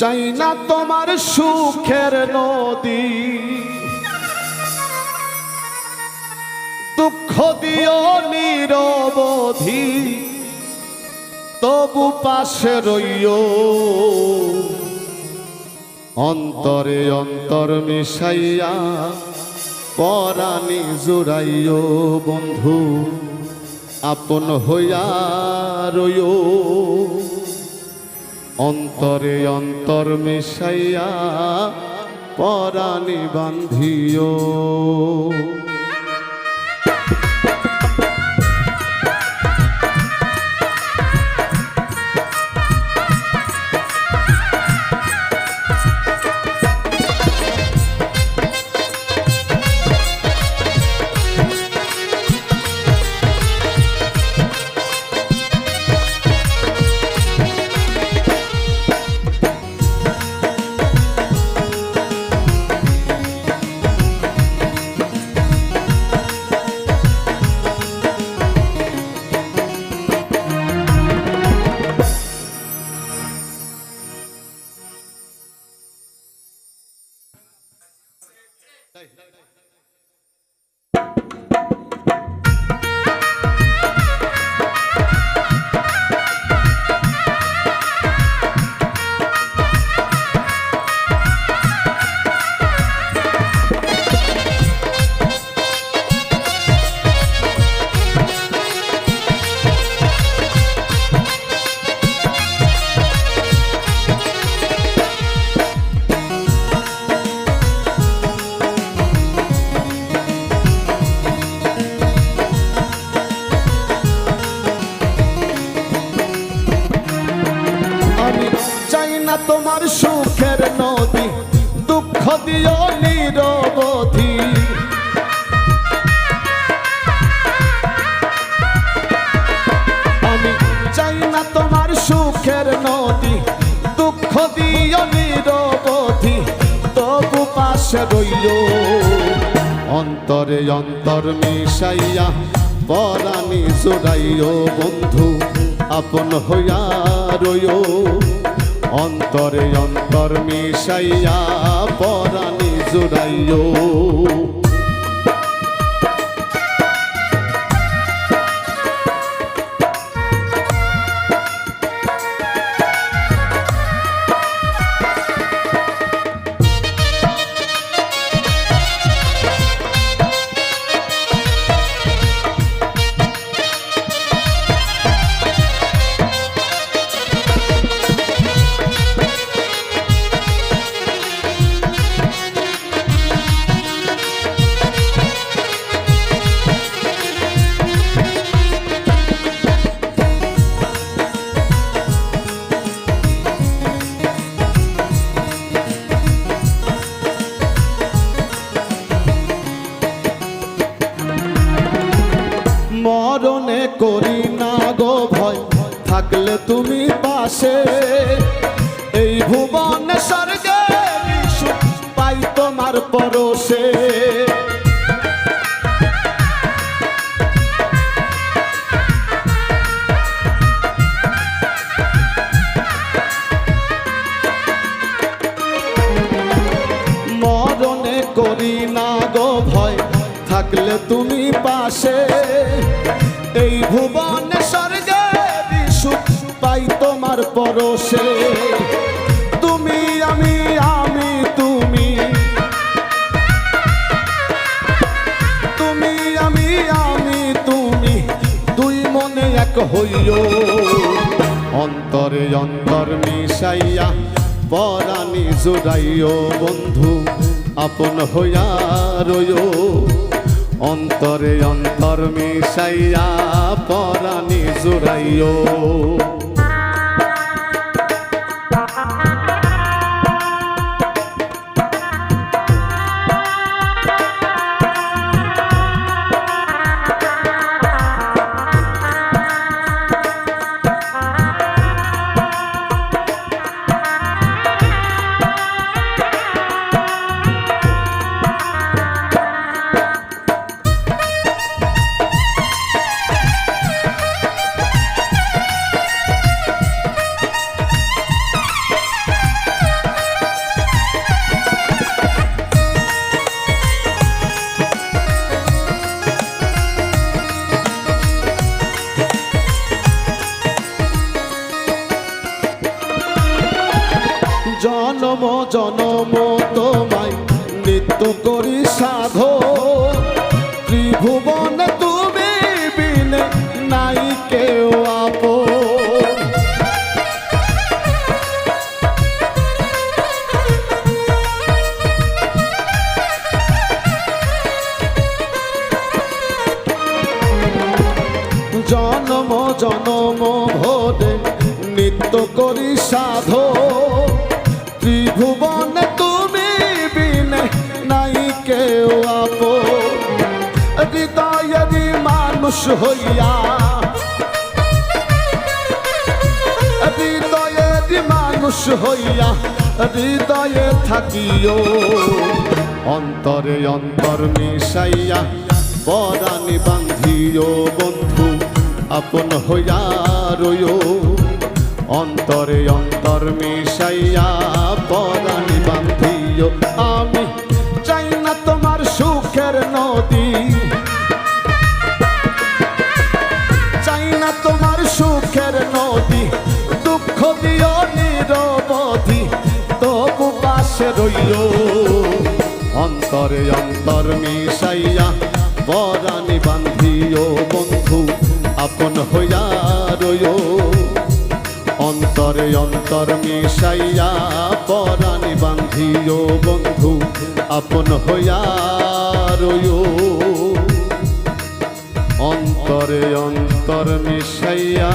চাই না তোমার সুখের নদী, দুঃখ দিও নিরবধি, তবু পাশে রইও। অন্তরে অন্তর মিশাইয়া পরাণী জুড়াইও বন্ধু, আপন হইয়া রইও। অন্তরে অন্তর মিশাইয়া পরাণী বান্ধিও। আমি চাই না তোমার সুখের নদী, দুঃখ দিও নিরবধি। আমি চাই না তোমার সুখের নদী, দুঃখ দিও নিরবধি। তবু পাশে রইও অন্তরে অন্তর মিশাইয়া পরাণী জোড়াইও বন্ধু, আপন হইয়া রইও। অন্তরে অন্তর মিশাইয়া পরাণী জোড়াইও। থাকলে তুমি পাশে। এই ভুবনে স্বর্গে পাই তোমার পরশে। ভয়, থাকলে তুমি পাশে। এই ভুবনে তোমার পরশে। তুমি, আমি আমি, তুমি। তুমি, আমি আমি, তুমি। দুই মনে এক হইও। অন্তরে অন্তর মিশাইয়া পরাণী জোড়াইও বন্ধু, আপন হইয়া রইও। অন্তরে অন্তর মিশাইয়া পরাণী জোড়াইও। তোমায় নিত্য করি সাধো ত্রিভুবন তুমি বিনে নাই কেউ জনম জনম ভোরে নিত্য করি সাধো ত্রিভুবনে মানুষ হইয়া। হৃদয়েরই মানুষ হইয়া হৃদয়ে থাকিও, অন্তরে অন্তর মিশাইয়া পরাণী বান্ধিও, বন্ধু, আপন হইয়া রইও। অন্তরে অন্তর মিশাইয়া পরাণী বান্ধিও। আমি চাই না তোমার সুখের নদী পাশে রইও অন্তরে অন্তর মিশাইয়া পরাণী বান্ধিও বন্ধু, আপন হইয়া রইও অন্তরে অন্তর মিশাইয়া পরাণী বান্ধিও বন্ধু, আপন হইয়া রইও অন্তরে অন্তর মিশাইয়া